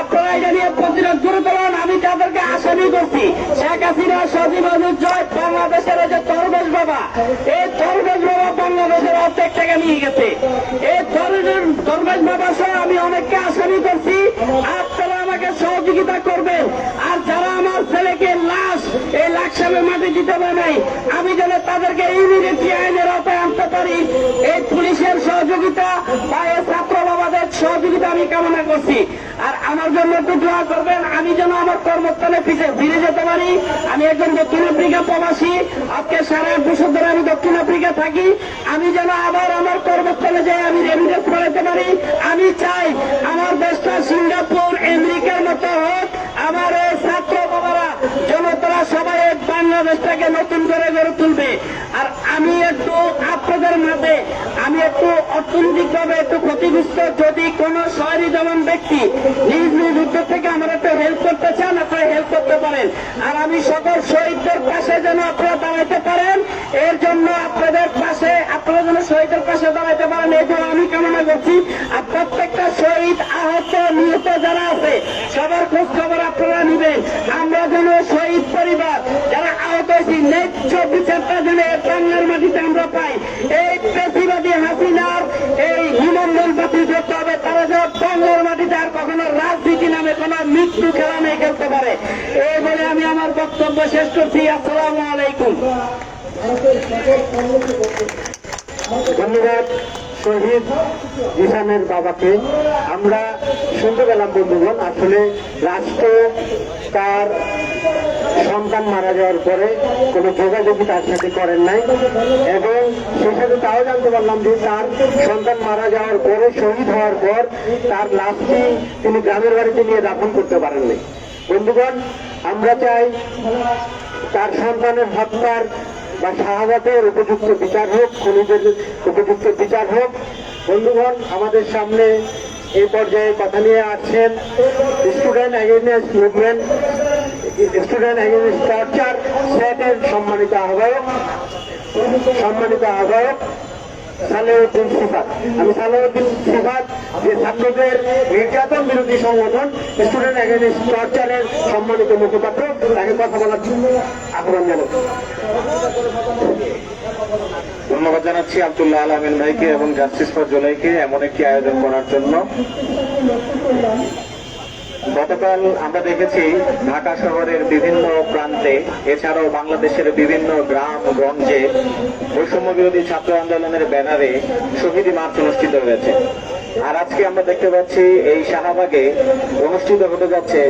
আপনারা এটা নিয়ে প্রতিরোধ করে তোলেন আমি তাদেরকে আসামি করছি। শেখ হাসিনা, সজীব আজুর জয় বাংলাদেশের যে তরবেশ বাবা, এই তরবেশ বাবা বাংলাদেশের অর্ধেক টাকা নিয়ে গেছে। এই তরবেশ বাবা সহ আমি অনেককে আসামি করছি। আপনারা আমাকে সহযোগিতা করবেন। আর যারা আমার ছেলেকে লাশ এই লাকসামে মাটি দিতে পারে নাই, আমি যেন তাদেরকে ইমিডিয়েটলি আইনের আওতায় আনতে পারি। এই পুলিশের সহযোগিতা বা এই ছাত্র সহযোগিতা আমি কামনা করছি। আর আমার জন্য একটু দোয়া করবেন, আমি যেন আমার কর্মস্থলে ফিরে যেতে পারি। আমি একজন দক্ষিণ আফ্রিকা প্রবাসী, আজকে সাড়ে এক বছর ধরে আমি দক্ষিণ আফ্রিকা থাকি। আমি যেন আবার আমার কর্মস্থলে যাই, আমি রেমিডেন্স করাতে পারি। আমি চাই একটু অর্থনৈতিকভাবে একটু ক্ষতিগ্রস্ত যদি কোনো শহরি যেমন ব্যক্তি নিজ নিজ উদ্যোগ থেকে আমার একটু হেল্প করতে চান, আপনারা হেল্প করতে পারেন। আর আমি সকল শহীদদের পাশে যেন আপনারা দাঁড়াইতে পারেন, এর জন্য আপনাদের পাশে আপনারা যেন শহীদের পাশে দাঁড়াইতে পারেন, এই জন্য আমি কামনা করছি। আর প্রত্যেকটা শহীদ আহত, নিহত যারা আছে, সবার খোঁজ খবর আপনারা নেবেন। আমরা যেন শহীদ পরিবার যারা আহত হয়েছি, ন্যায্য বিচারটা যেন বাংলার মাটিতে আমরা পাই। এই পেশিবাদী হাসিনার এই হিমন্দল বাতিল করতে হবে তারা যেন বাংলার মাটিতে আর কখনো রাজনীতি নামে কোন মৃত্যু খেলা নেই খেলতে পারে এই বলে আমি আমার বক্তব্য শেষ করছি আসসালামু আলাইকুম। ধন্যবাদ শহীদ ঈশানের বাবাকে। আমরা শুনতে পেলাম, বন্ধুগণ, আসলে রাষ্ট্র তার সন্তান মারা যাওয়ার পরে কোনো যোগাযোগই তার সাথে করেন নাই। এবং সাথে তাও জানতে পারলাম যে তার সন্তান মারা যাওয়ার পরে, শহীদ হওয়ার পর তার লাশটি তিনি গ্রামের বাড়িতে নিয়ে দাফন করতে পারেননি। বন্ধুগণ আমরা চাই তার সন্তানের হত্যার বা শাহাদাতের উপযুক্ত বিচার হোক, খুনিদের উপযুক্ত বিচার হোক। বন্ধুগণ, আমাদের সামনে এই পর্যায়ে কথা নিয়ে আসছেন student against movement, student against torture সেটের সম্মানিত আহ্বায়ক সম্মানিত আহ্বায়ক সালেউদ্দিন সিফাত। আমি সালেউদ্দিন সিফাত যে ছাত্রদের নির্যাতন বিরোধী সংগঠন স্টুডেন্ট এগেনস্ট টর্চারের সম্মানিত মুখপাত্র, তাকে কথা বলার জন্য আহ্বান জানাচ্ছি। ধন্যবাদ জানাচ্ছি আব্দুল্লাহ আলমিন ভাইকে এবং জাস্টিস ফর জুলাইকে এমন একটি আয়োজন করার জন্য। গতকাল আমরা দেখেছি ঢাকা শহরের বিভিন্ন প্রান্তে, এছাড়াও বাংলাদেশের বিভিন্ন গ্রাম গঞ্জে বৈষম্য বিরোধী ছাত্র আন্দোলনের ব্যানারে শহীদী মার্চ অনুষ্ঠিত হয়েছে। আর আজকে আমরা দেখতে পাচ্ছি এই শাহবাগে অনুষ্ঠিত হতে যাচ্ছে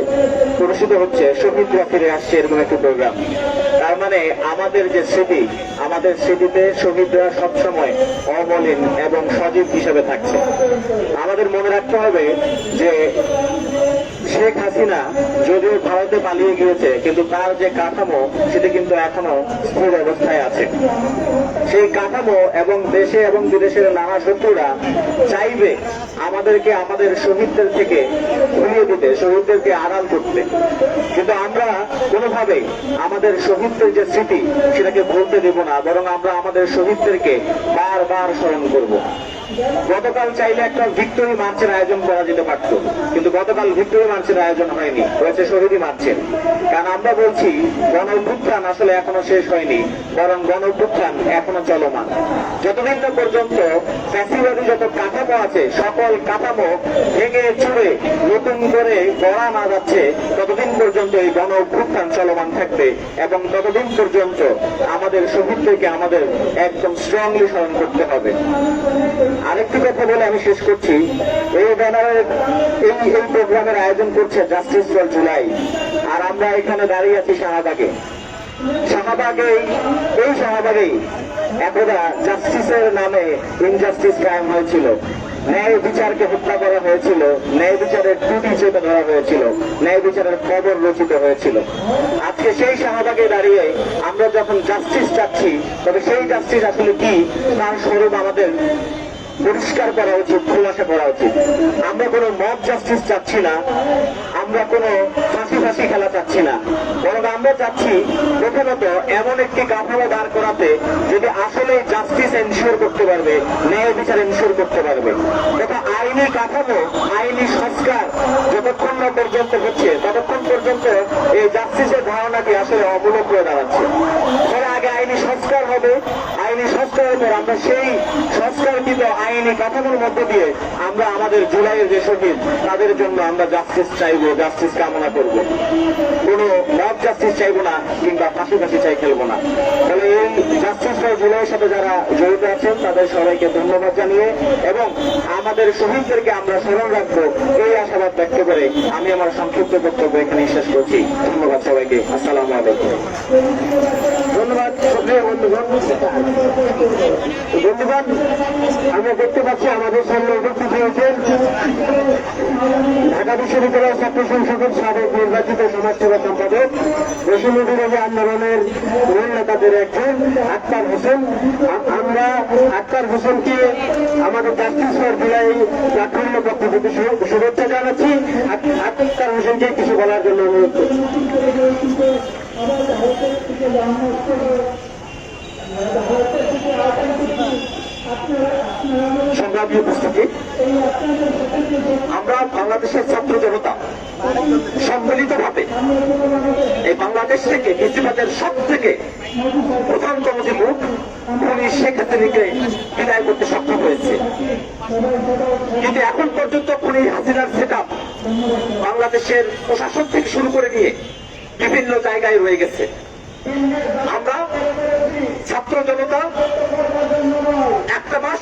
অনুষ্ঠিত হচ্ছে শহীদরা ফিরে আসছে এরকম একটি প্রোগ্রাম তার মানে আমাদের যে স্মৃতি, আমাদের স্মৃতিতে শহীদরা সবসময় অমলিন এবং সজীব হিসেবে থাকছে। আমাদের মনে রাখতে হবে যে শেখ হাসিনা যদিও ভারতে পালিয়ে গিয়েছে, কিন্তু তার যে কাঠামো, সেটা কিন্তু এখনও স্থির অবস্থায় আছে। সেই কাঠামো এবং দেশে এবং বিদেশের নানা শত্রুরা চাইবে আমাদেরকে আমাদের শহীদদের থেকে ভুলিয়ে দিতে, শহীদদেরকে আড়াল করতে। কিন্তু আমরা কোনোভাবেই আমাদের শহীদদের যে স্মৃতি, সেটাকে ভুলতে দেব না, বরং আমরা আমাদের শহীদদেরকে বারবার স্মরণ করব। গতকাল চাইলে একটা ভিক্টোরি মার্চের আয়োজন করা যেতে পারত, কিন্তু গতকাল ভিক্টোরি মার্চের আয়োজন হয়নি, হয়েছে শহীদী মার্চের কারণ আমরা বলছি, গণ অভ্যুত্থান আসলে এখনও শেষ হয়নি, বরং গণ অভ্যুত্থান এখনও চলমান। যতদিন না পর্যন্ত ফ্যাসিবাদী যত কাঠামো আছে, সকল কাঠামো ভেঙে চুড়ে নতুন করে গড়া না যাচ্ছে, ততদিন পর্যন্ত এই গণ অভ্যুত্থান চলমান থাকবে এবং ততদিন পর্যন্ত আমাদের শহীদদেরকে আমাদের একদম স্ট্রংলি স্মরণ করতে হবে। আরেকটি কথা বলে আমি শেষ করছি। এই ব্যানারের এই এই প্রোগ্রামের আয়োজন করছে জাস্টিস ফর জুলাই আর আমরা এখানে দাঁড়িয়ে আছি শাহবাগে। শাহবাগে, এই শাহবাগেই একদা জাস্টিসের নামে ইনজাস্টিস কায়েম হয়েছিল। ন্যায় বিচারকে হত্যা করা হয়েছিল। ন্যায় বিচারের ত্রুটি চেপে ধরা হয়েছিল। ন্যায় বিচারের খবর রচিত হয়েছিল। আজকে সেই শাহবাগে দাঁড়িয়ে আমরা যখন জাস্টিস চাচ্ছি, তবে সেই জাস্টিস আসলে কি? তার স্বরূপ আমাদের পরিষ্কার করা উচিত, খোলাসা করা উচিত। আমরা কোনো মব জাস্টিস চাচ্ছি না, আমরা কোনো ফাঁসি ফাঁসি খেলা চাচ্ছি না। বরং আমরা চাচ্ছি প্রথমত এমন একটি কাঠামো দাঁড় করাতে যদি আসলে জাস্টিস এনশিওর করতে পারবে, ন্যায় বিচার এনশিওর করতে পারবে। তথা আইনি কাঠামো, আইনি সংস্কার যতক্ষণ না পর্যন্ত হচ্ছে, ততক্ষণ পর্যন্ত এই জাস্টিসের ধারণাটি আসলে অমূলক হয়ে দাঁড়াচ্ছে। ফলে আগে আইনি সংস্কার হবে, আইনি সংস্কারের পর আমরা সেই সংস্কারকৃত আইনি কাঠামোর মধ্য দিয়ে আমরা আমাদের জুলাইয়ের যে শহীদ, তাদের জন্য আমরা জাস্টিস চাইব জাস্টিস কামনা করব। কোনো মব জাস্টিস চাইব না, কিংবা ফাঁসি ফাঁসি চাই খেলব না। তাহলে এই জাস্টিস ফর জুলাইয়ের সাথে যারা জড়িত আছেন, তাদের সবাইকে ধন্যবাদ জানিয়ে এবং আমাদের শহীদদেরকে আমরা স্মরণ রাখব, এই আশাবাদ ব্যক্ত করে আমি আমার সংক্ষিপ্ত বক্তব্য এখানে শেষ করছি। ধন্যবাদ সবাইকে। আসসালামু আলাইকুম। ধন্যবাদ সক্রিয় বন্ধুগণ। বন্ধুগণ আমরা দেখতে পাচ্ছি আমাদের সামনে উপস্থিত হয়েছেন ঢাকা বিশ্ববিদ্যালয় ছাত্র সংসদের সাবেক নির্বাচিত সমাজসেবা সম্পাদক বৈষম্য বিরোধী আন্দোলনের মূল নেতাদের একজন, আক্তার হোসেন। আমরা আক্তার হোসেনকে আমাদের জাস্টিস ফর জুলাই প্ল্যাটফর্মের পক্ষ থেকে শুভেচ্ছা জানাচ্ছি। আক- আক্তার হোসেনকে কিছু বলার জন্য অনুরোধ করছি। সংগ্রামী উপস্থিতি। আমরা বাংলাদেশের ছাত্র জনতা সম্মিলিত ভাবে এই বাংলাদেশ থেকে বেশিরভাগের সব থেকে প্রধানতম যে মুখ উনি শেখ হাসিনাকে বিদায় করতে সক্ষম হয়েছে। কিন্তু এখন পর্যন্ত খুনি হাসিনার সেট বাংলাদেশের প্রশাসন থেকে শুরু করে নিয়ে বিভিন্ন জায়গায় রয়ে গেছে। আমরা ছাত্র জনতা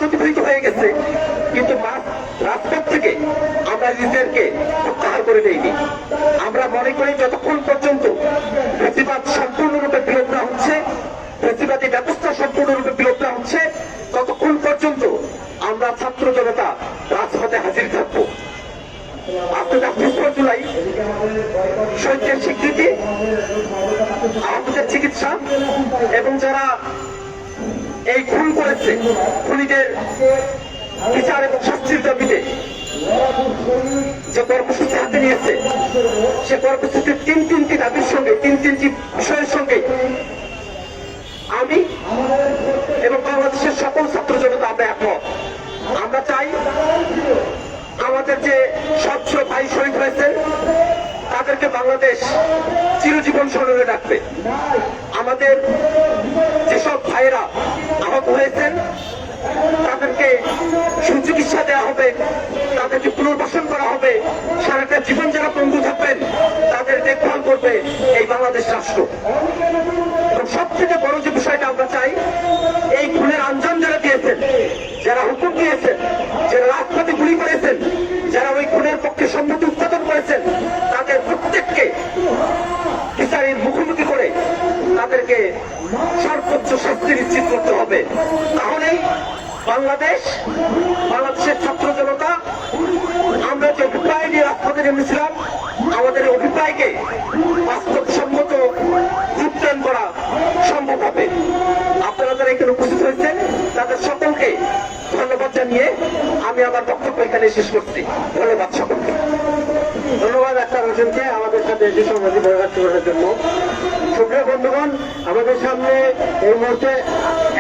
অতিবাহিত হয়ে গেছে। কিন্তু রাজপথ থেকে আমরা নিজেদেরকে প্রত্যাহার করে দেইনি আমরা মনে করি যতক্ষণ এই খুন করেছে খুনিদের বিচার এবং শাস্তির দাবিতে যে কর্মসূচি হাতে নিয়েছে, সে কর্মসূচির তিন তিনটি দাবির সঙ্গে, তিন তিনটি বিষয়ের সঙ্গে আমি এবং বাংলাদেশের সকল ছাত্র জনতা আমরা একমত। আমরা চাই আমাদের যে স্বচ্ছ ভাই শহীদ হয়েছেন, তাদেরকে বাংলাদেশ চিরজীবন স্মরণে রাখবে। আমাদের যেসব ভাইয়েরা আহত হয়েছেন, তাদেরকে সুচিকিৎসা দেওয়া হবে, তাদেরকে পুনর্বাসন করা হবে, সারাটা জীবন যারা বন্ধু থাকবেন, তাদের দেখভাল করবে এই বাংলাদেশ রাষ্ট্র। হবে। তাহলেই বাংলাদেশ, বাংলাদেশের ছাত্র জনতা, আমরা যে অভিপ্রায় নিয়ে রাজপথে নেমেছিলাম, আমাদের অভিপ্রায়কে বাস্তবসম্মত রূপদান করা সম্ভব হবে। আপনারা যারা এখানে উপস্থিত হয়েছেন, তাদের সকলকে ধন্যবাদ জানিয়ে আমি আমার বক্তব্য এখানে শেষ করছি। ধন্যবাদ সকলকে। ধন্যবাদ আক্তার হোসেনকে আমাদের সাথে এসে সমাধি বরখাস্ত করার জন্য। সুপ্রিয় বন্ধুগণ, আমাদের সামনে এই মুহূর্তে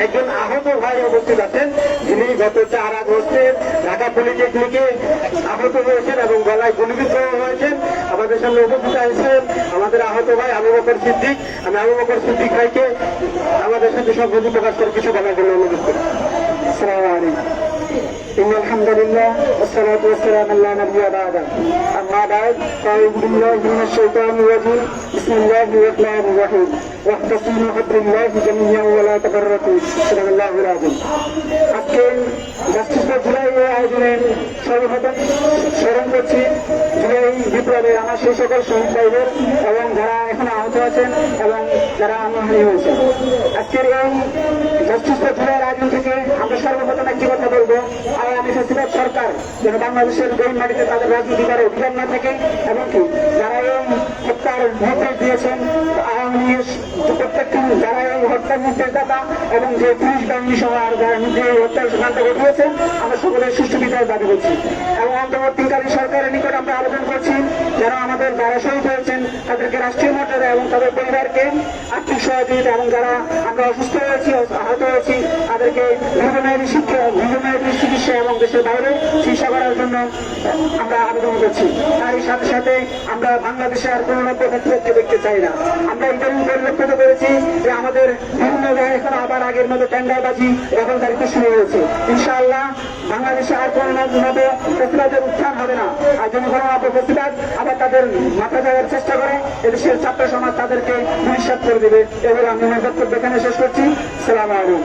একজন আহত ভাই উপস্থিত আছেন। যিনি গত চার আগস্টের ঢাকা পলিটেকনিকে আহত হয়েছেন এবং গলায় গুলিবিদ্ধ হয়েছেন। আমাদের সামনে উপস্থিত আছেন আমাদের আহত ভাই আবু বকর সিদ্দিক। আমি আবু বকর সিদ্দিক ভাইকে আমাদের সাথে সংহতি প্রকাশ করে কিছু বলার জন্য অনুরোধ করি আসসালামু আলাইকুম। إن الحمد لله والصلاة والسلام على نبي بعده أما بعد فأعوذ بالله من الشيطان الرجيم بسم الله الرحمن الرحيم واعتصموا بحبل الله جميعا ولا تفرقوا صدق الله العظيم আজকে জাস্টিস ফর জুলাই এই আয়োজনের সর্বপ্রথম স্মরণ করছি জুলাই বিপ্লবে আমার সেই সকল শহীদ ভাইদের এবং যারা এখন আহত আছেন এবং যারা আত্মহানি হয়েছে আজকের এই জাস্টিস ফর জুলাইয়ের আয়োজন থেকে আমরা সর্বপ্রথম একটি ফেসিবাদ সরকার যেন বাংলাদেশের গরিব মাটিতে তাদের রাজনীতি করার অধিকার না থাকে এবং কি যারা এই হত্যার নির্দেশ দিয়েছেন, আওয়ামী লীগের প্রত্যেকটি যারা এই হত্যার নির্দেশদাতা এবং যে পুলিশ বাহিনী সহ আর যারা নিজে এই হত্যার সিদ্ধান্ত ঘটিয়েছেন, আমরা সকলের সুষ্ঠু বিচার দাবি করছি। এবং অন্তর্বর্তীকালীন সরকারের নিকট আমরা আবেদন করছি যারা আমাদের যারা শহীদ হয়েছেন, তাদেরকে রাষ্ট্রীয় মর্যাদা এবং তাদের পরিবারকে সহযোগিতা এবং যারা আমরা অসুস্থ হয়েছি, আহত হয়েছি, তাদেরকে দীর্ঘমেয়াদী শিক্ষা, দীর্ঘমেয়াদী চিকিৎসা এবং দেশের বাইরে চিকিৎসা করার জন্য আমরা আবেদন করছি। তারই সাথে সাথে আমরা বাংলাদেশে আর কোনো নব্য দেখতে চাই না। আমরা ইদানিং পরিলক্ষিত করেছি যে আমাদের বিভিন্ন জায়গায় এখন আবার আগের মতো টেন্ডারবাজি দখলদারিতে শুরু হয়েছে। ইনশাআল্লাহ বাংলাদেশে আর কোনো নব প্রতিবাদের উত্থান হবে না। আর কোনো প্রতিবাদ, আবার তাদের মাথা দেওয়ার চেষ্টা করে, এদেশের ছাত্র সমাজ তাদেরকে নিঃস্বাদ করে দেবে। এবার আমি আমার বক্তব্য এখানে শেষ করছি। সালাম আলাইকুম।